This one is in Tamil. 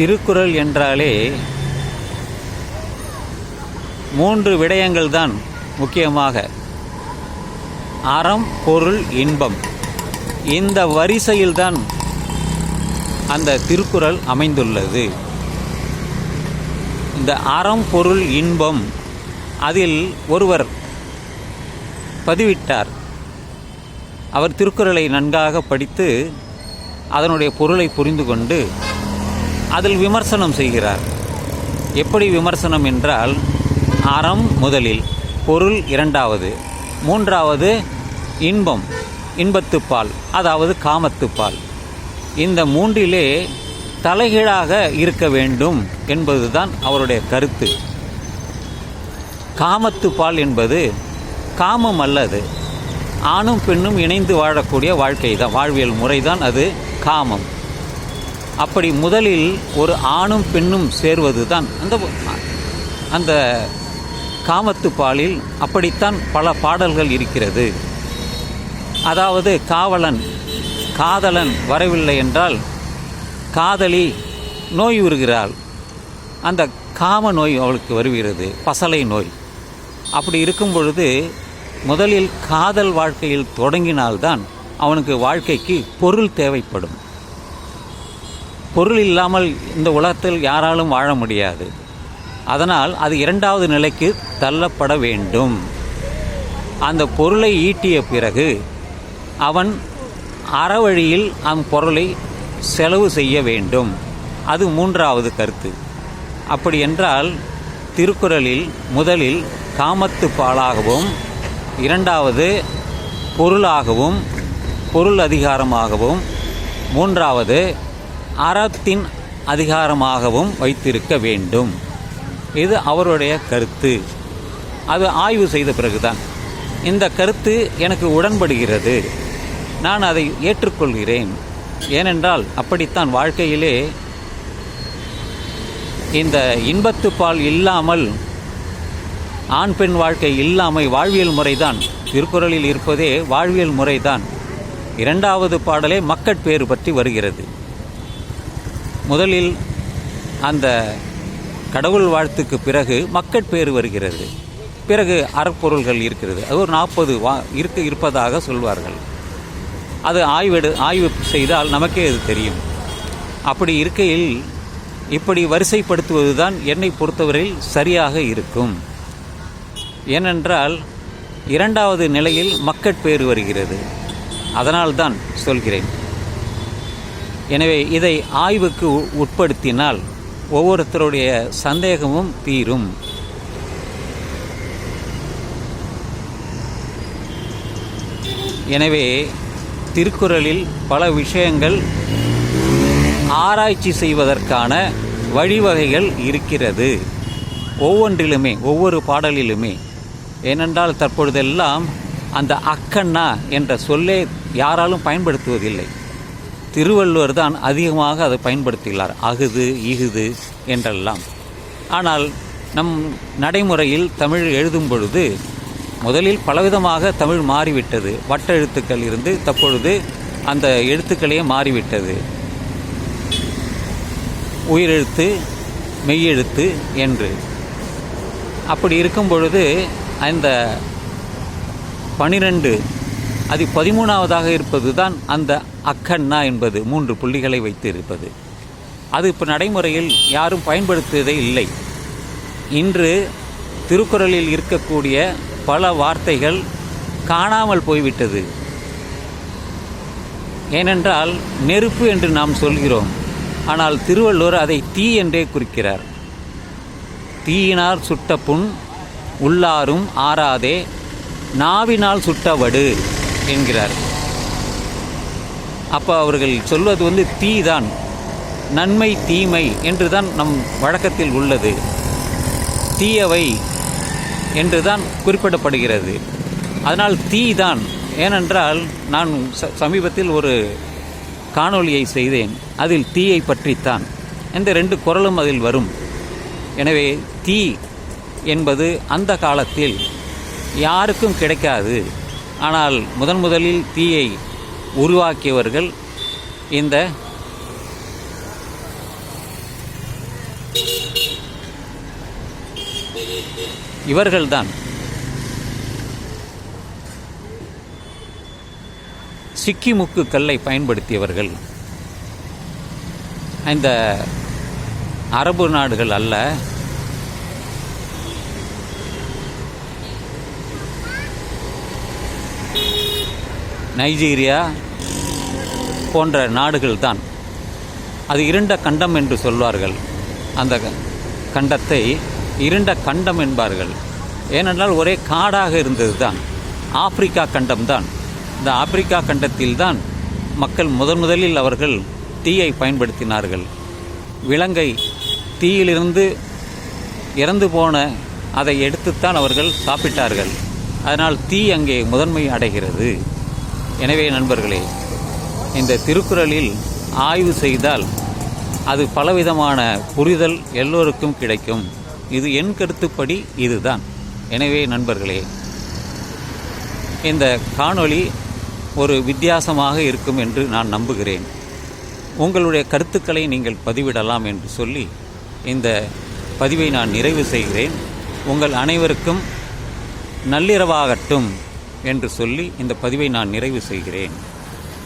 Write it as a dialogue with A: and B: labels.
A: திருக்குறள் என்றாலே மூன்று விடயங்கள் தான் முக்கியமாக. அறம் பொருள் இன்பம். இந்த வரிசையில்தான் அந்த திருக்குறள் அமைந்துள்ளது. இந்த அறம் பொருள் இன்பம் அதில் ஒருவர் பதிவிட்டார். அவர் திருக்குறளை நன்காக படித்து அதனுடைய பொருளை புரிந்து கொண்டு அதில் விமர்சனம் செய்கிறார். எப்படி விமர்சனம் என்றால் அறம் முதலில் பொருள் இரண்டாவது மூன்றாவது இன்பம் இன்பத்துப்பால் அதாவது காமத்துப்பால் இந்த மூன்றிலே தலைகீழாக இருக்க வேண்டும் என்பதுதான் அவருடைய கருத்து. காமத்துப்பால் என்பது காமம் அல்லது ஆணும் பெண்ணும் இணைந்து வாழக்கூடிய வாழ்க்கை தான் வாழ்வியல் முறைதான் அது காமம். அப்படி முதலில் ஒரு ஆணும் பெண்ணும் சேர்வது தான் அந்த அந்த காமத்து பாலில் அப்படித்தான் பல பாடல்கள் இருக்கிறது. அதாவது காவலன் காதலன் வரவில்லை என்றால் காதலி நோய் உறுகிறாள். அந்த காம நோய் அவளுக்கு வருகிறது பசலை நோய். அப்படி இருக்கும் பொழுது முதலில் காதல் வாழ்க்கையில் தொடங்கினால்தான் அவனுக்கு வாழ்க்கைக்கு பொருள் தேவைப்படும். பொருள் இல்லாமல் இந்த உலகத்தில் யாராலும் வாழ முடியாது. அதனால் அது இரண்டாவது நிலைக்கு தள்ளப்பட வேண்டும். அந்த பொருளை ஈட்டிய பிறகு அவன் அறவழியில் அந்த பொருளை செலவு செய்ய வேண்டும். அது மூன்றாவது கருத்து. அப்படி என்றால் திருக்குறளில் முதலில் காமத்து பாலாகவும் இரண்டாவது பொருளாகவும் பொருள் அதிகாரமாகவும் மூன்றாவது அறத்தின் அதிகாரமாகவும் வைத்திருக்க வேண்டும். இது அவருடைய கருத்து. அது ஆய்வு செய்த பிறகுதான். இந்த கருத்து எனக்கு உடன்படுகிறது. நான் அதை ஏற்றுக்கொள்கிறேன். ஏனென்றால் அப்படித்தான் வாழ்க்கையிலே இந்த இன்பத்துப்பால் இல்லாமல் ஆண் பெண் வாழ்க்கை இல்லாமல் வாழ்வியல் முறைதான். திருக்குறளில் இருப்பதே வாழ்வியல் முறைதான். இரண்டாவது பாடலே மக்கட்பேறு பற்றி வருகிறது. முதலில் அந்த கடவுள் வாழ்த்துக்கு பிறகு மக்கட்பேறு வருகிறது. பிறகு அறப்பொருள்கள் இருக்கிறது. அது ஒரு நாற்பது வா இருக்க இருப்பதாக சொல்வார்கள். அது ஆய்வெடு ஆய்வு செய்தால் நமக்கே அது தெரியும். அப்படி இருக்கையில் இப்படி வரிசைப்படுத்துவது தான் என்னை பொறுத்தவரையில் சரியாக இருக்கும். ஏனென்றால் இரண்டாவது நிலையில் மக்கட்பேறு வருகிறது. அதனால்தான் சொல்கிறேன். எனவே இதை ஆய்வுக்கு உட்படுத்தினால் ஒவ்வொருத்தருடைய சந்தேகமும் தீரும். எனவே திருக்குறளில் பல விஷயங்கள் ஆராய்ச்சி செய்வதற்கான வழிவகைகள் இருக்கிறது. ஒவ்வொன்றிலுமே ஒவ்வொரு பாடலிலுமே. ஏனென்றால் தற்பொழுதெல்லாம் அந்த அக்கண்ணா என்ற சொல்லே யாராலும் பயன்படுத்துவதில்லை. திருவள்ளுவர் தான் அதிகமாக அதை பயன்படுத்துகிறார். அகுது இகுது என்றெல்லாம். ஆனால் நம் நடைமுறையில் தமிழ் எழுதும் பொழுது முதலில் பலவிதமாக தமிழ் மாறிவிட்டது. வட்டெழுத்துக்கள் இருந்து தற்பொழுது அந்த எழுத்துக்களே மாறிவிட்டது. உயிரெழுத்து மெய்யெழுத்து என்று. அப்படி இருக்கும் பொழுது அந்த பனிரெண்டு அது பதிமூணாவதாக இருப்பது தான் அந்த அக்கண்ணா என்பது மூன்று புள்ளிகளை வைத்து இருப்பது அது இப்போ நடைமுறையில் யாரும் பயன்படுத்துவதே இல்லை. இன்று திருக்குறளில் இருக்கக்கூடிய பல வார்த்தைகள் காணாமல் போய்விட்டது. ஏனென்றால் நெருப்பு என்று நாம் சொல்கிறோம். ஆனால் திருவள்ளுவர் அதை தீ என்றே குறிக்கிறார். தீயினார் சுட்ட புண் உள்ளாரும் ஆறாதே நாவினால் சுட்டவடு என்கிறார். அப்போ அவர்கள் சொல்வது வந்து தீ தான் நன்மை தீமை என்று தான் நம் வழக்கத்தில் உள்ளது. தீயவை என்று தான் குறிப்பிடப்படுகிறது. அதனால் தீ தான் ஏனென்றால் நான் ச சமீபத்தில் ஒரு காணொளியை செய்தேன். அதில் தீயை பற்றித்தான். இந்த ரெண்டு குரலும் அதில் வரும். எனவே தீ என்பது அந்த காலத்தில் யாருக்கும் கிடைக்காது. ஆனால் முதன் முதலில் தீயை உருவாக்கியவர்கள் இந்த இவர்கள்தான். சிக்கிமுக்கு கல்லை பயன்படுத்தியவர்கள். இந்த அரபு நாடுகள் அல்ல நைஜீரியா போன்ற நாடுகள் தான் அது இருண்ட கண்டம் என்று சொல்வார்கள். அந்த கண்டத்தை இருண்ட கண்டம் என்பார்கள். ஏனென்றால் ஒரே காடாக இருந்தது தான் ஆப்பிரிக்கா கண்டம்தான். இந்த ஆப்பிரிக்கா கண்டத்தில்தான் மக்கள் முதன் முதலில் அவர்கள் தீயை பயன்படுத்தினார்கள். விலங்கை தீயிலிருந்து இறந்து போன அதை எடுத்துத்தான் அவர்கள் சாப்பிட்டார்கள். அதனால் தீ அங்கே முதன்மை அடைகிறது. எனவே நண்பர்களே இந்த திருக்குறளில் ஆய்வு செய்தால் அது பலவிதமான புரிதல் எல்லோருக்கும் கிடைக்கும். இது என் கருத்துப்படி இதுதான். எனவே நண்பர்களே இந்த காணொளி ஒரு வித்தியாசமாக இருக்கும் என்று நான் நம்புகிறேன். உங்களுடைய கருத்துக்களை நீங்கள் பதிவிடலாம் என்று சொல்லி இந்த பதிவை நான் நிறைவு செய்கிறேன். உங்கள் அனைவருக்கும் நள்ளிரவாகட்டும். என்று சொல்லி இந்த பதிவை நான் நிறைவு செய்கிறேன்.